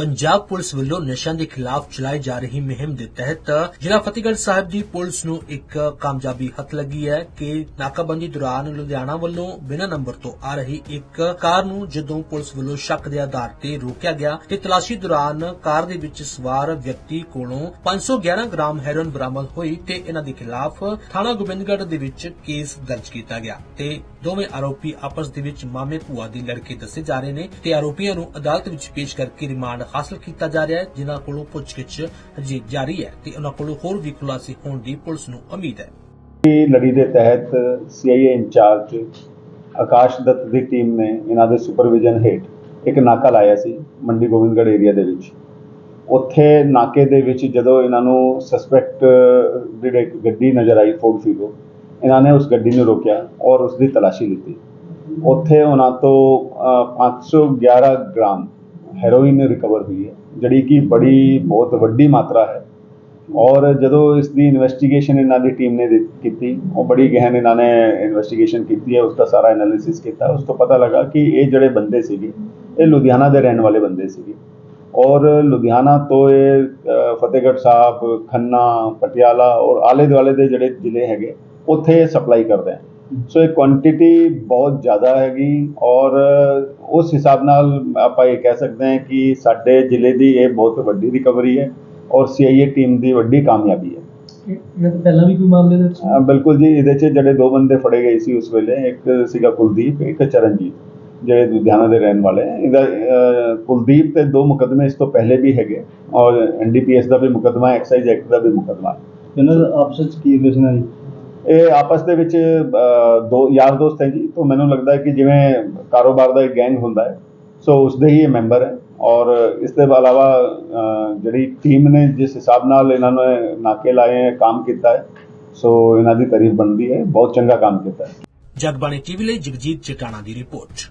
Punjab police ਵੱਲੋਂ ਨਸ਼ਿਆਂ ਦੇ ਖਿਲਾਫ ਚਲਾਈ ਜਾ ਰਹੀ ਮੁਹਿੰਮ ਦੇ ਤਹਿਤ ਜ਼ਿਲ੍ਹਾ ਫਤਿਹਗੜ੍ਹ ਸਾਹਿਬ ਦੀ ਪੁਲਿਸ ਨੂੰ ਇੱਕ ਕਾਮਯਾਬੀ ਹੱਥ ਲੱਗੀ ਹੈ ਕਿ ਨਾਕਾਬੰਦੀ ਦੌਰਾਨ ਲੁਧਿਆਣਾ ਵੱਲੋਂ ਬਿਨਾਂ ਨੰਬਰ ਤੋਂ ਆ ਰਹੀ ਇੱਕ ਕਾਰ ਨੂੰ ਜਦੋਂ ਪੁਲਿਸ ਵੱਲੋਂ ਸ਼ੱਕ ਦੇ ਆਧਾਰ ਤੇ ਰੋਕਿਆ ਗਿਆ ਤੇ ਤਲਾਸ਼ੀ ਦੌਰਾਨ ਕਾਰ ਦੇ ਵਿੱਚ ਸਵਾਰ ਵਿਅਕਤੀ ਕੋਲੋਂ 511 ਗ੍ਰਾਮ ਹੈਰੋਇਨ ਬਰਾਮਦ ਹੋਈ ਤੇ ਇਹਨਾਂ ਦੇ ਖਿਲਾਫ ਥਾਣਾ ਗੋਬਿੰਦਗੜ੍ਹ ਦੇ ਵਿੱਚ ਕੇਸ ਦਰਜ ਕੀਤਾ ਗਿਆ ਤੇ ਦੋਵੇਂ ਆਰੋਪੀ ਆਪਸ ਦੇ ਵਿੱਚ ਮਾਮੇ ਭੂਆ ਦੀ ਲੜਕੇ ਦੱਸੇ ਜਾ ਰਹੇ ਨੇ ਤੇ ਆਰੋਪੀਆਂ ਨੂੰ ਅਦਾਲਤ ਵਿੱਚ ਪੇਸ਼ ਕਰਕੇ ਰਿਮਾਂਡ ਹਾਸਲ ਕੀਤਾ ਜਾ ਰਿਹਾ ਹੈ, ਜਿਨ੍ਹਾਂ ਕੋਲੋਂ ਪੁੱਛਗਿੱਛ ਹਜੇ ਜਾਰੀ ਹੈ ਤੇ ਉਹਨਾਂ ਕੋਲੋਂ ਹੋਰ ਵੀ ਖੁਲਾਸੇ ਹੋਣ ਦੀ ਪੁਲਿਸ ਨੂੰ ਉਮੀਦ ਹੈ। ਦੀ ਲੜੀ ਦੇ ਤਹਿਤ ਸੀਆਈਏ ਇੰਚਾਰਜ ਆਕਾਸ਼ ਦੱਤ ਦੀ ਟੀਮ ਨੇ ਇਹਨਾਂ ਦੇ ਸੁਪਰਵਿਜ਼ਨ ਹੇਠ ਇੱਕ ਨਾਕਾ ਲਾਇਆ ਸੀ ਮੰਡੀ ਗੋਬਿੰਦਗੜ੍ਹ ਏਰੀਆ ਦੇ ਵਿੱਚ। ਉੱਥੇ ਨਾਕੇ ਦੇ ਵਿੱਚ ਜਦੋਂ ਇਹਨਾਂ ਨੂੰ ਸਸਪੈਕਟ ਜਿਹੜੀ ਗੱਡੀ ਨਜ਼ਰ ਆਈ ਫੋਰਡ ਫੀਗੋ ਇਹਨਾਂ ਨੇ ਉਸ ਗੱਡੀ ਨੂੰ ਰੋਕਿਆ ਔਰ ਉਸ ਦੀ ਤਲਾਸ਼ੀ ਲਿੱਤੀ ਉੱਥੇ ਉਹਨਾਂ ਤੋਂ ਅ, 511 ਗ੍ਰਾਮ ਹੈਰੋਇਨ ਰਿਕਵਰ ਹੋਈ ਹੈ ਜਿਹੜੀ ਕਿ ਬੜੀ ਬਹੁਤ ਵੱਡੀ ਮਾਤਰਾ ਹੈ। ਔਰ ਜਦੋਂ ਇਸ ਦੀ ਇਨਵੈਸਟੀਗੇਸ਼ਨ ਇਹਨਾਂ ਦੀ ਟੀਮ ਨੇ ਦਿੱਤ- ਕੀਤੀ ਉਹ ਬੜੀ ਗਹਿਨ ਇਹਨਾਂ ਨੇ ਇਨਵੈਸਟੀਗੇਸ਼ਨ ਕੀਤੀ ਹੈ ਉਸ ਦਾ ਸਾਰਾ ਐਨਾਲਿਸਿਸ ਕੀਤਾ। ਉਸ ਤੋਂ ਪਤਾ ਲੱਗਾ ਕਿ ਇਹ ਜਿਹੜੇ ਬੰਦੇ ਸੀਗੇ ਇਹ ਲੁਧਿਆਣਾ ਦੇ ਰਹਿਣ ਵਾਲੇ ਬੰਦੇ ਸੀਗੇ। ਔਰ ਲੁਧਿਆਣਾ ਤੋਂ ਇਹ ਫਤਿਹਗੜ੍ਹ ਸਾਹਿਬ ਖੰਨਾ ਪਟਿਆਲਾ ਔਰ ਆਲੇ ਦੁਆਲੇ ਦੇ ਜਿਹੜੇ ਜ਼ਿਲ੍ਹੇ ਹੈਗੇ ਉੱਥੇ ਸਪਲਾਈ ਕਰਦੇ ਹੈ ਸੋ ਇਹ ਕੁਆਂਟੀਟੀ ਬਹੁਤ ਜ਼ਿਆਦਾ ਹੈਗੀ ਔਰ ਉਸ ਹਿਸਾਬ ਨਾਲ ਆਪਾਂ ਇਹ ਕਹਿ ਸਕਦੇ ਹਾਂ ਕਿ ਸਾਡੇ ਜ਼ਿਲ੍ਹੇ ਦੀ ਇਹ ਬਹੁਤ ਵੱਡੀ ਰਿਕਵਰੀ ਹੈ ਔਰ ਸੀਆਈਏ ਟੀਮ ਦੀ ਵੱਡੀ ਕਾਮਯਾਬੀ ਹੈ। ਮੈਂ ਤਾਂ ਪਹਿਲਾਂ ਵੀ ਕੋਈ ਮਾਮਲੇ ਦੇ ਬਿਲਕੁਲ ਜੀ ਇਹਦੇ 'ਚ ਜਿਹੜੇ ਦੋ ਬੰਦੇ ਫੜੇ ਗਏ ਸੀ ਉਸ ਵੇਲੇ ਇੱਕ ਸੀਗਾ ਕੁਲਦੀਪ ਇੱਕ ਚਰਨਜੀਤ ਜਿਹੜੇ ਲੁਧਿਆਣਾ ਦੇ ਰਹਿਣ ਵਾਲੇ ਇਹਦਾ ਕੁਲਦੀਪ ਤੇ ਦੋ ਮੁਕਦਮੇ ਇਸ ਤੋਂ ਪਹਿਲੇ ਵੀ ਹੈਗੇ ਔਰ ਐਨਡੀਪੀਐਸ ਦਾ ਵੀ ਮੁਕਦਮਾ ਐਕਸਾਈਜ਼ ਐਕਟ ਦਾ ਵੀ ਮੁਕਦਮਾ। ਇਹਨਾਂ ਦਾ ਆਪਸ ਵਿੱਚ ਕੀ ਰਿਲੇਸ਼ਨ ਹੈ ਜੀ? ਇਹ ਆਪਸ ਦੇ ਵਿੱਚ ਦੋ ਯਾਰ ਦੋਸਤ ਹੈ ਜੀ, ਤੋਂ ਮੈਨੂੰ ਲੱਗਦਾ ਹੈ ਕਿ ਜਿਵੇਂ ਕਾਰੋਬਾਰ ਦਾ ਇੱਕ ਗੈਂਗ ਹੁੰਦਾ ਹੈ, ਸੋ ਉਸ ਦੇ ਹੀ ਇਹ ਮੈਂਬਰ ਹੈ ਔਰ ਇਸ ਦੇ ਇਲਾਵਾ ਜਿਹੜੀ ਟੀਮ ਨੇ ਜਿਸ ਹਿਸਾਬ ਨਾਲ ਇਹਨਾਂ ਨੇ ਨਾਕੇ ਲਾਏ ਹੈ, ਕੰਮ ਕੀਤਾ ਹੈ, ਸੋ ਇਹਨਾਂ ਦੀ ਤਾਰੀਫ ਬਣਦੀ ਹੈ, ਬਹੁਤ ਚੰਗਾ ਕੰਮ ਕੀਤਾ ਹੈ। ਜਗਬਾਣੀ ਟੀਵੀ ਲਈ ਜਗਜੀਤ ਚਟਾਣਾ ਦੀ ਰਿਪੋਰਟ।